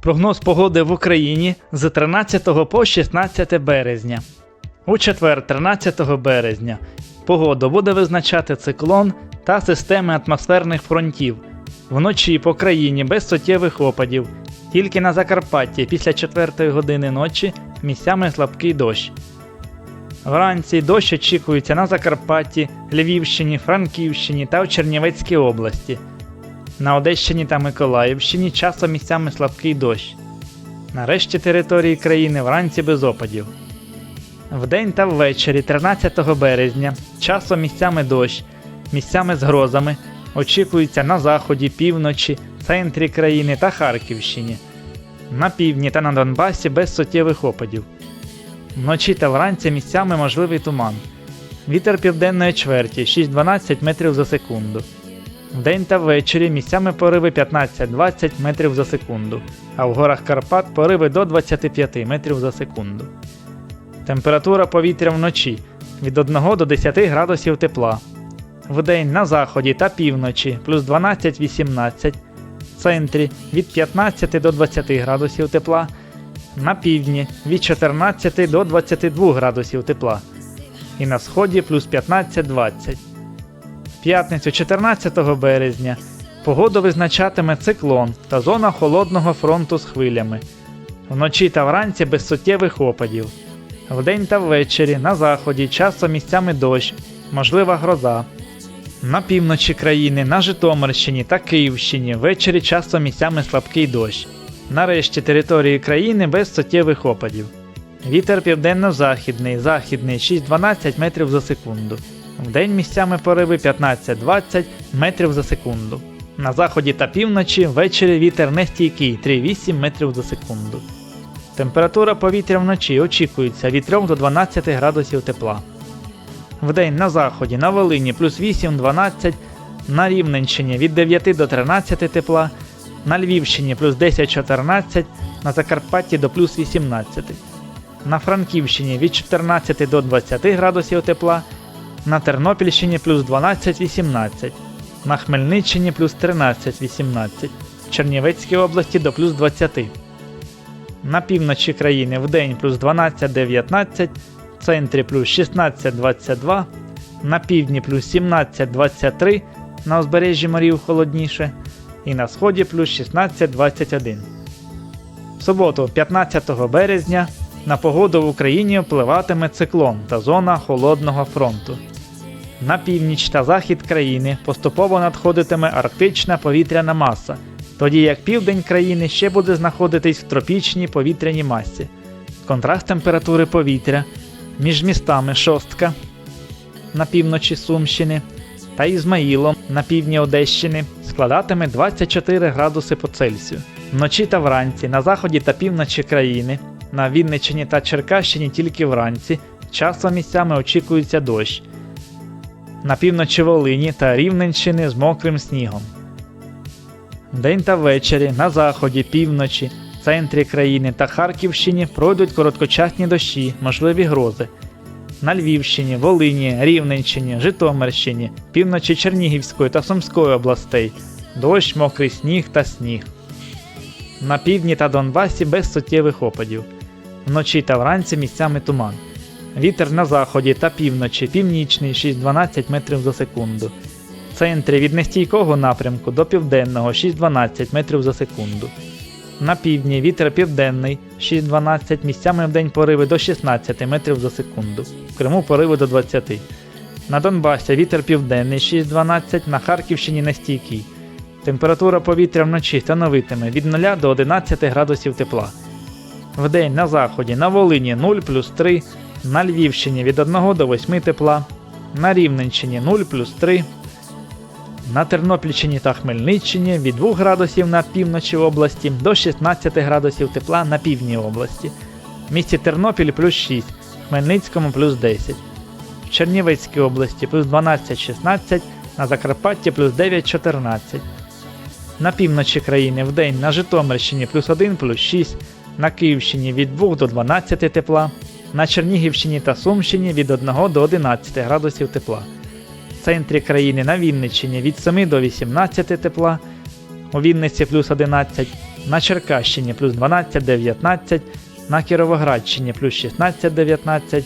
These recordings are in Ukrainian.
Прогноз погоди в Україні з 13 по 16 березня. У четвер, 13 березня, погоду буде визначати циклон та системи атмосферних фронтів. Вночі по країні без суттєвих опадів. Тільки на Закарпатті після 4 години ночі місцями слабкий дощ. Вранці дощ очікується на Закарпатті, Львівщині, Франківщині та в Чернівецькій області. На Одещині та Миколаївщині часом місцями слабкий дощ. На решті території країни вранці без опадів. Вдень та ввечері 13 березня часом місцями дощ, місцями з грозами очікується на заході, півночі, центрі країни та Харківщині. На півдні та на Донбасі без суттєвих опадів. Вночі та вранці місцями можливий туман. Вітер південної чверті 6-12 метрів за секунду. Вдень та ввечері місцями пориви 15-20 метрів за секунду, а в горах Карпат пориви до 25 метрів за секунду. Температура повітря вночі від 1 до 10 градусів тепла. Вдень на заході та півночі плюс 12-18, в центрі від 15 до 20 градусів тепла, на півдні від 14 до 22 градусів тепла, і на сході плюс 15-20. П'ятницю 14 березня погоду визначатиме циклон та зона холодного фронту з хвилями. Вночі та вранці без суттєвих опадів. Вдень та ввечері на заході часом місцями дощ, можлива гроза. На півночі країни, на Житомирщині та Київщині ввечері часом місцями слабкий дощ. Нарешті території країни без суттєвих опадів. Вітер південно-західний, західний 6-12 метрів за секунду. Вдень місцями пориви 15-20 метрів за секунду. На заході та півночі ввечері вітер нестійкий 3-8 метрів за секунду. Температура повітря вночі очікується від 3 до 12 градусів тепла. Вдень на заході на Волині плюс 8-12, на Рівненщині від 9 до 13 тепла, на Львівщині плюс 10-14, на Закарпатті до плюс 18, на Франківщині від 14 до 20 градусів тепла, на Тернопільщині плюс 12-18, на Хмельниччині плюс 13-18, в Чернівецькій області до плюс 20. На півночі країни вдень плюс 12-19, в центрі плюс 16-22, на півдні плюс 17-23, на узбережжі морів холодніше, і на сході плюс 16-21. В суботу, 15 березня, на погоду в Україні впливатиме циклон та зона холодного фронту. На північ та захід країни поступово надходитиме арктична повітряна маса, тоді як південь країни ще буде знаходитись в тропічній повітряній масі. Контраст температури повітря між містами Шостка на півночі Сумщини та Ізмаїлом на півдні Одещини складатиме 24 градуси по Цельсію. Вночі та вранці на заході та півночі країни, на Вінниччині та Черкащині тільки вранці, часом місцями очікується дощ. На півночі Волині та Рівненщини з мокрим снігом. День та ввечері на заході, півночі, центрі країни та Харківщині пройдуть короткочасні дощі, можливі грози. На Львівщині, Волині, Рівненщині, Житомирщині, півночі Чернігівської та Сумської областей, дощ, мокрий сніг та сніг. На півдні та Донбасі без суттєвих опадів. Вночі та вранці місцями туман. Вітер на заході та півночі північний 6-12 метрів за секунду. В центрі від нестійкого напрямку до південного 6-12 метрів за секунду. На півдні вітер південний 6-12 місцями в день пориви до 16 метрів за секунду. В Криму пориви до 20. На Донбасі вітер південний 6-12, на Харківщині нестійкий. Температура повітря вночі становитиме від 0 до 11 градусів тепла. Вдень на заході на Волині 0 плюс 3, на Львівщині від 1 до 8 тепла, на Рівненщині 0 плюс 3, на Тернопільщині та Хмельниччині від 2 градусів на півночі області до 16 градусів тепла на півдні області. В місті Тернопіль плюс 6, в Хмельницькому плюс 10. В Чернівецькій області плюс 12-16, на Закарпатті плюс 9-14. На півночі країни вдень на Житомирщині плюс 1 плюс 6, на Київщині від 2 до 12 тепла, на Чернігівщині та Сумщині від 1 до 11 градусів тепла. В центрі країни на Вінниччині від 7 до 18 тепла, у Вінниці плюс 11, на Черкащині плюс 12-19, на Кіровоградщині плюс 16-19,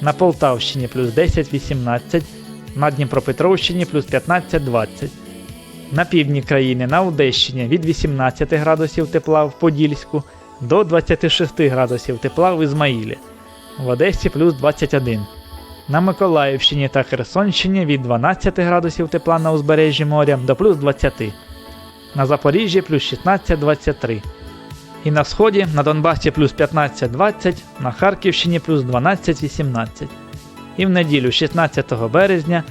на Полтавщині плюс 10-18, на Дніпропетровщині плюс 15-20. На півдні країни на Одещині від 18 градусів тепла в Подільську до 26 градусів тепла в Ізмаїлі. В Одесі плюс 21. На Миколаївщині та Херсонщині від 12 градусів тепла на узбережжі моря до плюс 20. На Запоріжжі плюс 16-23. І на сході на Донбасі плюс 15-20, на Харківщині плюс 12-18. І в неділю 16 березня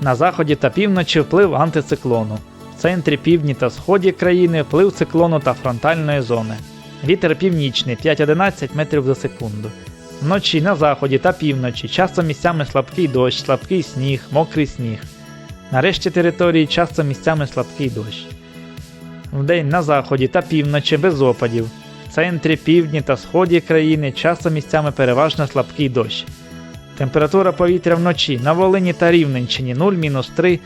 на заході та півночі вплив антициклону. В центрі півдні та сході країни вплив циклону та фронтальної зони. Вітер північний 5-11 метрів за секунду. Вночі на заході та півночі часто місцями слабкий дощ, слабкий сніг, мокрий сніг. На решті території часто місцями слабкий дощ. Вдень на заході та півночі без опадів. В центрі, півдні та сході країни часто місцями переважно слабкий дощ. Температура повітря вночі на Волині та Рівненщині 0-3,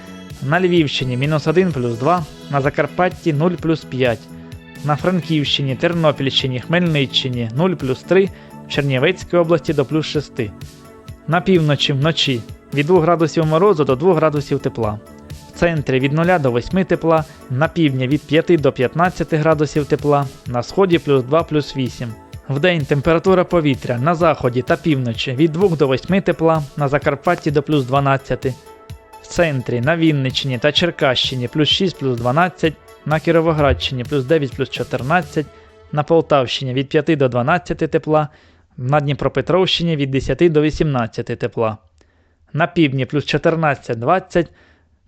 на Львівщині мінус 1 плюс 2, на Закарпатті 0 плюс 5, на Франківщині, Тернопільщині, Хмельниччині 0 плюс 3, в Чернівецькій області до плюс 6. На півночі вночі від 2 градусів морозу до 2 градусів тепла. В центрі від 0 до 8 тепла, на півдні від 5 до 15 градусів тепла, на сході плюс 2 плюс 8. Вдень температура повітря на заході та півночі від 2 до 8 тепла, на Закарпатті до плюс 12, в центрі на Вінниччині та Черкащині плюс 6 плюс 12, на Кіровоградщині плюс 9 плюс 14, на Полтавщині від 5 до 12 тепла, на Дніпропетровщині від 10 до 18 тепла, на півдні плюс 14-20,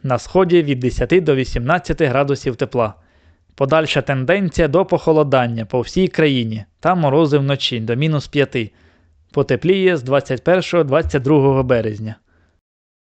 на сході від 10 до 18 градусів тепла. Подальша тенденція до похолодання по всій країні та морози вночі до мінус 5. Потепліє з 21-22 березня.